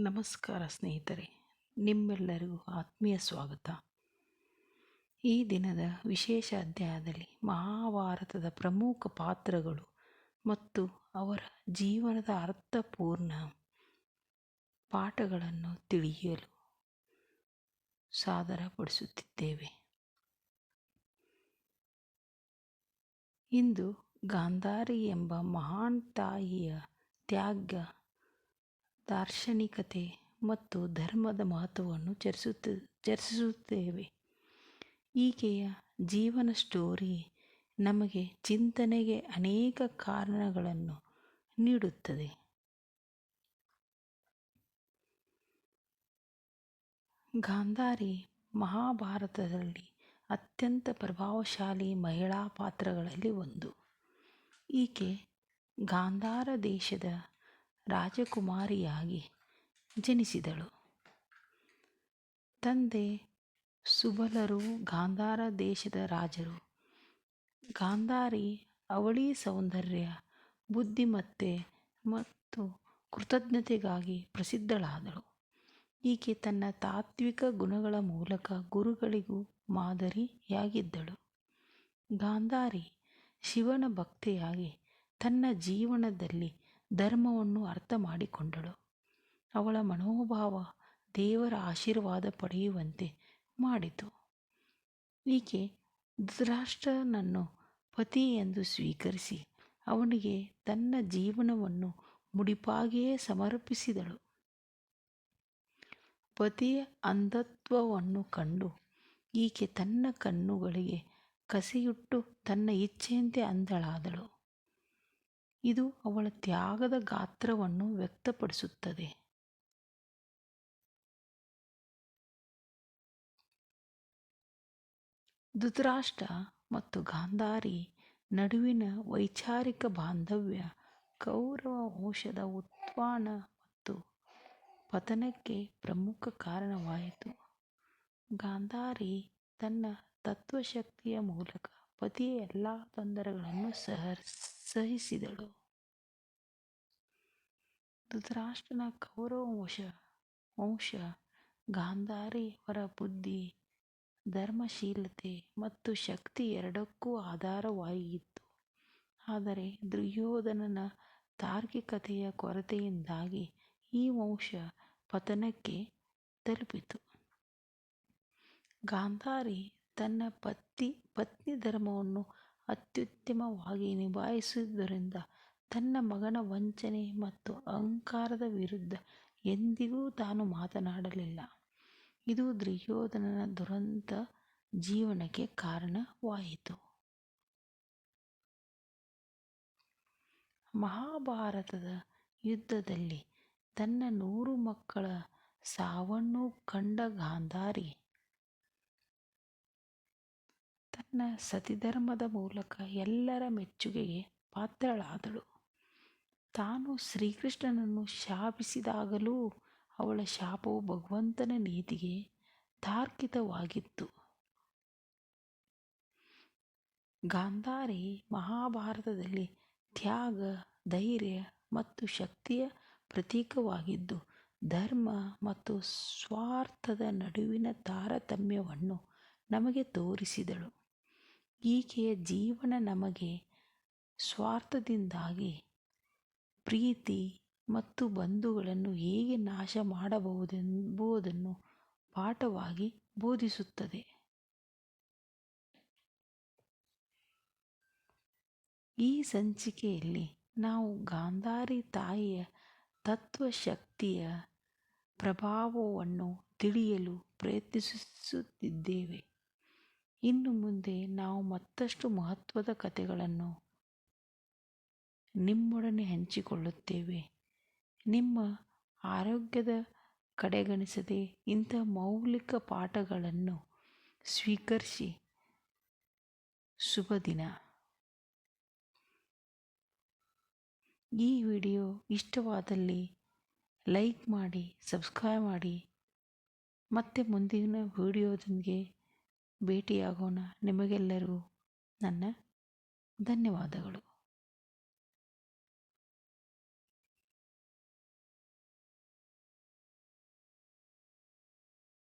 ನಮಸ್ಕಾರ ಸ್ನೇಹಿತರೆ, ನಿಮ್ಮೆಲ್ಲರಿಗೂ ಆತ್ಮೀಯ ಸ್ವಾಗತ. ಈ ದಿನದ ವಿಶೇಷ ಅಧ್ಯಾಯದಲ್ಲಿ ಮಹಾಭಾರತದ ಪ್ರಮುಖ ಪಾತ್ರಗಳು ಮತ್ತು ಅವರ ಜೀವನದ ಅರ್ಥಪೂರ್ಣ ಪಾಠಗಳನ್ನು ತಿಳಿಯಲು ಸಾದರಪಡಿಸುತ್ತಿದ್ದೇವೆ. ಇಂದು ಗಾಂಧಾರಿ ಎಂಬ ಮಹಾನ್ ತಾಯಿಯ ತ್ಯಾಗ ದಾರ್ಶನಿಕತೆ ಮತ್ತು ಧರ್ಮದ ಮಹತ್ವವನ್ನು ಚರ್ಚಿಸುತ್ತ ಚರ್ಚಿಸುತ್ತೇವೆ. ಈಕೆಯ ಜೀವನ ಸ್ಟೋರಿ ನಮಗೆ ಚಿಂತನೆಗೆ ಅನೇಕ ಕಾರಣಗಳನ್ನು ನೀಡುತ್ತದೆ. ಗಾಂಧಾರಿ ಮಹಾಭಾರತದಲ್ಲಿ ಅತ್ಯಂತ ಪ್ರಭಾವಶಾಲಿ ಮಹಿಳಾ ಪಾತ್ರಗಳಲ್ಲಿ ಒಂದು. ಈಕೆ ಗಾಂಧಾರ ದೇಶದ ರಾಜಕುಮಾರಿಯಾಗಿ ಜನಿಸಿದಳು. ತಂದೆ ಸುಬಲರು, ಗಾಂಧಾರ ದೇಶದ ರಾಜರು. ಗಾಂಧಾರಿ ಅವಳಿ ಸೌಂದರ್ಯ, ಬುದ್ಧಿಮತ್ತೆ ಮತ್ತು ಕೃತಜ್ಞತೆಗಾಗಿ ಪ್ರಸಿದ್ಧಳಾದಳು. ಈಕೆ ತನ್ನ ತಾತ್ವಿಕ ಗುಣಗಳ ಮೂಲಕ ಗುರುಗಳಿಗೂ ಮಾದರಿಯಾಗಿದ್ದಳು. ಗಾಂಧಾರಿ ಶಿವನ ಭಕ್ತೆಯಾಗಿ ತನ್ನ ಜೀವನದಲ್ಲಿ ಧರ್ಮವನ್ನು ಅರ್ಥ ಮಾಡಿಕೊಂಡಳು. ಅವಳ ಮನೋಭಾವ ದೇವರ ಆಶೀರ್ವಾದ ಪಡೆಯುವಂತೆ ಮಾಡಿತು. ಈಕೆ ಧೃತರಾಷ್ಟ್ರನನ್ನು ಪತಿ ಎಂದು ಸ್ವೀಕರಿಸಿ ಅವನಿಗೆ ತನ್ನ ಜೀವನವನ್ನು ಮುಡಿಪಾಗಿಯೇ ಸಮರ್ಪಿಸಿದಳು. ಪತಿಯ ಅಂಧತ್ವವನ್ನು ಕಂಡು ಈಕೆ ತನ್ನ ಕಣ್ಣುಗಳಿಗೆ ಕಸಿಯುಟ್ಟು ತನ್ನ ಇಚ್ಛೆಯಂತೆ ಅಂಧಳಾದಳು. ಇದು ಅವಳ ತ್ಯಾಗದ ಗಾತ್ರವನ್ನು ವ್ಯಕ್ತಪಡಿಸುತ್ತದೆ. ಧೃತರಾಷ್ಟ್ರ ಮತ್ತು ಗಾಂಧಾರಿ ನಡುವಿನ ವೈಚಾರಿಕ ಬಾಂಧವ್ಯ, ಕೌರವ ವಂಶದ ಉತ್ಥಾನ ಮತ್ತು ಪತನಕ್ಕೆ ಪ್ರಮುಖ ಕಾರಣವಾಯಿತು. ಗಾಂಧಾರಿ ತನ್ನ ತತ್ವಶಕ್ತಿಯ ಮೂಲಕ ಪತಿಯ ಎಲ್ಲ ತೊಂದರೆಗಳನ್ನು ಸಹ ಸಹಿಸಿದಳು. ಧೃತರಾಷ್ಟ್ರನ ಕೌರವ ವಂಶ ವಂಶ ಗಾಂಧಾರಿಯವರ ಬುದ್ಧಿ, ಧರ್ಮಶೀಲತೆ ಮತ್ತು ಶಕ್ತಿ ಎರಡಕ್ಕೂ ಆಧಾರವಾಗಿತ್ತು. ಆದರೆ ದುರ್ಯೋಧನನ ತಾರ್ಕಿಕತೆಯ ಕೊರತೆಯಿಂದಾಗಿ ಈ ವಂಶ ಪತನಕ್ಕೆ ತಲುಪಿತು. ಗಾಂಧಾರಿ ತನ್ನ ಪತಿ ಪತ್ನಿ ಧರ್ಮವನ್ನು ಅತ್ಯುತ್ತಮವಾಗಿ ನಿಭಾಯಿಸುವುದರಿಂದ ತನ್ನ ಮಗನ ವಂಚನೆ ಮತ್ತು ಅಹಂಕಾರದ ವಿರುದ್ಧ ಎಂದಿಗೂ ತಾನು ಮಾತನಾಡಲಿಲ್ಲ. ಇದು ದುರ್ಯೋಧನನ ದುರಂತ ಜೀವನಕ್ಕೆ ಕಾರಣವಾಯಿತು. ಮಹಾಭಾರತದ ಯುದ್ಧದಲ್ಲಿ ತನ್ನ ನೂರು ಮಕ್ಕಳ ಸಾವನ್ನು ಕಂಡ ಗಾಂಧಾರಿ ತನ್ನ ಸತಿಧರ್ಮದ ಮೂಲಕ ಎಲ್ಲರ ಮೆಚ್ಚುಗೆಗೆ ಪಾತ್ರಳಾದಳು. ತಾನು ಶ್ರೀಕೃಷ್ಣನನ್ನು ಶಾಪಿಸಿದಾಗಲೂ ಅವಳ ಶಾಪವು ಭಗವಂತನ ನೀತಿಗೆ ತಾರ್ಕಿತವಾಗಿತ್ತು ಗಾಂಧಾರಿ ಮಹಾಭಾರತದಲ್ಲಿ ತ್ಯಾಗ, ಧೈರ್ಯ ಮತ್ತು ಶಕ್ತಿಯ ಪ್ರತೀಕವಾಗಿದ್ದು, ಧರ್ಮ ಮತ್ತು ಸ್ವಾರ್ಥದ ನಡುವಿನ ತಾರತಮ್ಯವನ್ನು ನಮಗೆ ತೋರಿಸಿದಳು. ಈಕೆಯ ಜೀವನ ನಮಗೆ ಸ್ವಾರ್ಥದಿಂದಾಗಿ ಪ್ರೀತಿ ಮತ್ತು ಬಂಧುಗಳನ್ನು ಹೇಗೆ ನಾಶ ಮಾಡಬಹುದೆಂಬುದನ್ನು ಪಾಠವಾಗಿ ಬೋಧಿಸುತ್ತದೆ. ಈ ಸಂಚಿಕೆಯಲ್ಲಿ ನಾವು ಗಾಂಧಾರಿ ತಾಯಿಯ ತತ್ವಶಕ್ತಿಯ ಪ್ರಭಾವವನ್ನು ತಿಳಿಯಲು ಪ್ರಯತ್ನಿಸುತ್ತಿದ್ದೇವೆ. ಇನ್ನು ಮುಂದೆ ನಾವು ಮತ್ತಷ್ಟು ಮಹತ್ವದ ಕಥೆಗಳನ್ನು ನಿಮ್ಮೊಡನೆ ಹಂಚಿಕೊಳ್ಳುತ್ತೇವೆ. ನಿಮ್ಮ ಆರೋಗ್ಯದ ಕಡೆಗಣಿಸದೆ ಇಂಥ ಮೌಲಿಕ ಪಾಠಗಳನ್ನು ಸ್ವೀಕರಿಸಿ. ಶುಭ ದಿನ. ಈ ವಿಡಿಯೋ ಇಷ್ಟವಾದಲ್ಲಿ ಲೈಕ್ ಮಾಡಿ, ಸಬ್ಸ್ಕ್ರೈಬ್ ಮಾಡಿ. ಮತ್ತೆ ಮುಂದಿನ ವಿಡಿಯೋದೊಂದಿಗೆ ಭೇಟಿಯಾಗೋಣ ನಿಮಗೆಲ್ಲರಿಗೂ ನನ್ನ ಧನ್ಯವಾದಗಳು.